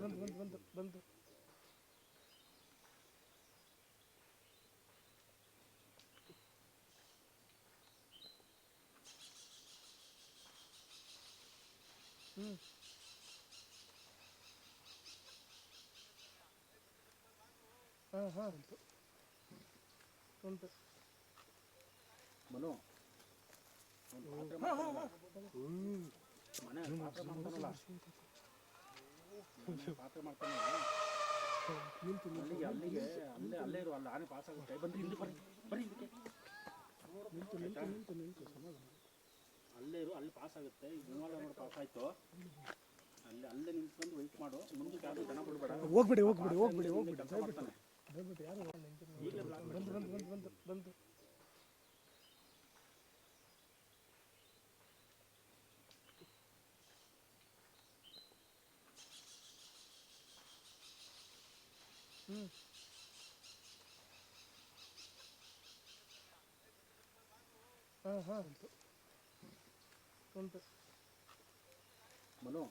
ಬಂದು ಬಂದು ಬಂದು ಬಂದು ಹ್ಞೂ ಹಾಂ ಹಾಂ ಉಂಟು ಉಂಟು ಮನು ಒಂದು ಪಾತ್ರೆ ಮಾಡ್ತಾನಲ್ಲ, ಮನೆ ಪಾತ್ರೆ ಮಾಡ್ತಾನಲ್ಲ ಮನೆ ಪಾತ್ರೆ ಮಾಡ್ತಾನಲ್ಲ ನಿಂತು ಅಲ್ಲಿಗೆ ಅಲ್ಲಿಗೆ ಅಲ್ಲೇ ಅಲ್ಲೇ ಇರು ಪಾಸ್ ಆಗುತ್ತೆ ಬಂದು ಬರಿ ಅಲ್ಲೇ ಇರು ಅಲ್ಲಿ ಪಾಸ್ ಆಗುತ್ತೆ ಈಗ ಮೂವಲ್ಲ ನೋಡಿ ಪಾಸ್ ಆಯ್ತು ಅಲ್ಲಿ ಅಲ್ಲೇ ನಿಂತ್ಕೊಂಡು ವೆಯ್ಟ್ ಮಾಡು ಮುಂದಕ್ಕೆ ಯಾರು ಜನ ಬಿಡಬೇಡ ಹೋಗ್ಬಿಡಿ ಹೋಗ್ಬಿಡಿ ಹೋಗ್ಬಿಡಿ ಹೋಗ್ಬಿಡಿ. ಯಾರು ಬಂದು ಬಂದು ಉಂಟು ಉಂಟು ಮನು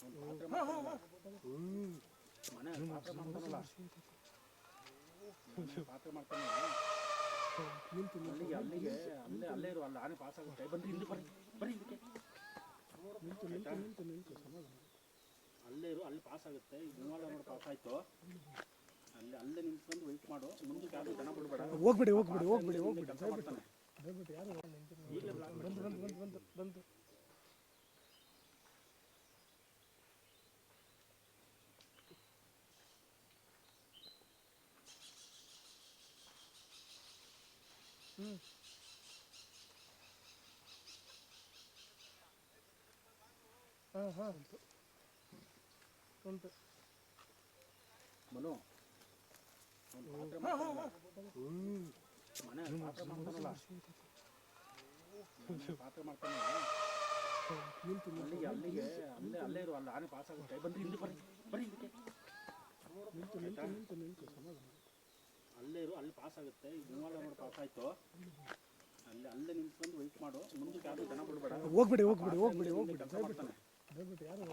ಒಂದು ಪಾತ್ರೆ ಮಾಡ್ತಾನಲ್ಲ, ಮನೆ ಪಾತ್ರೆ ಮಾಡ್ತಾನಲ್ಲ ಮನೆ ಪಾತ್ರೆ ಮಾಡ್ತಾನಲ್ಲ ನಿಂತು ಅಲ್ಲಿಗೆ ಅಲ್ಲಿಗೆ ಅಲ್ಲೇ ಅಲ್ಲೇ ಇರು ಅಲ್ಲಿ ಆನೆ ಪಾಸ್ ಆಗುತ್ತೆ ಬನ್ರಿ ಇಲ್ಲಿ ಬರ್ರಿ ಬರ್ರಿ ಇದಕ್ಕೆ ನಿಂತು ನಿಂತು ನಿಂತು ನಿಂತು ಸಮಾಧಾನ ಅಲ್ಲೇ ಇರು ಅಲ್ಲಿ ಪಾಸ್ ಆಗುತ್ತೆ. ಈಗ ಮೂವಲ್ಲ ನೋಡಿ ಪಾಸ್ ಆಯ್ತು. ಅಲ್ಲಿ ಅಲ್ಲೇ ನಿಂತ್ಕೊಂಡು ವೆಯ್ಟ್ ಮಾಡು. ಮುಂದಕ್ಕೆ ಯಾರು ಜನ ಬಿಡಬೇಡ. ಹೋಗ್ಬಿಡಿ ಹೋಗ್ಬಿಡಿ ಹೋಗ್ಬಿಡಿ ಹೋಗ್ಬಿಡಿ. ಕೆಲಸ ದಯವಿಟ್ಟು ದಯವಿಟ್ಟು ಯಾರು. ಈಗಲೇ ಬಂದು ಬಂದು ಬಂದು ಬಂದು ಹ್ಞೂ ಹಾಂ ಹಾಂ ಉಂಟು ಮನು. ಒಂದು ಪಾತ್ರೆ ಮಾಡ್ತಾನಲ್ಲ, ಮನೆ ಪಾತ್ರೆ ಪಾತ್ರೆ ಅಲ್ಲಿಗೆ ಅಲ್ಲಿಗೆ ಅಲ್ಲೇ ಅಲ್ಲೇ ಇರು ಅಲ್ಲಿ ಆನೆ ಪಾಸ್ ಆಗುತ್ತೆ. ಬನ್ರಿ ಇಲ್ಲಿ ಬರ್ರಿ ಬರ್ರಿ ಇದಕ್ಕೆ ನಿಂತು ನಿಂತು ನಿಂತು ನಿಂತು ಸಮಾಧಾನ. ಅಲ್ಲೇ ಇರು ಅಲ್ಲಿ ಪಾಸ್ ಆಗುತ್ತೆ. ಈಗ ಮೂವಲ್ಲ ನೋಡಿ ಪಾಸ್ ಆಯ್ತು. ಅಲ್ಲಿ ಅಲ್ಲೇ ನಿಂತ್ಕೊಂಡು ವೆಯ್ಟ್ ಮಾಡು. ಮುಂದಕ್ಕೆ ಯಾರು ಜನ ಬಿಡಬೇಡ. ಹೋಗ್ಬಿಡಿ ಹೋಗ್ಬಿಡಿ ಹೋಗ್ಬಿಡಿ ಹೋಗ್ಬಿಡಿ ಕೆಲಸ ದಯವಿಟ್ಟು ಯಾರು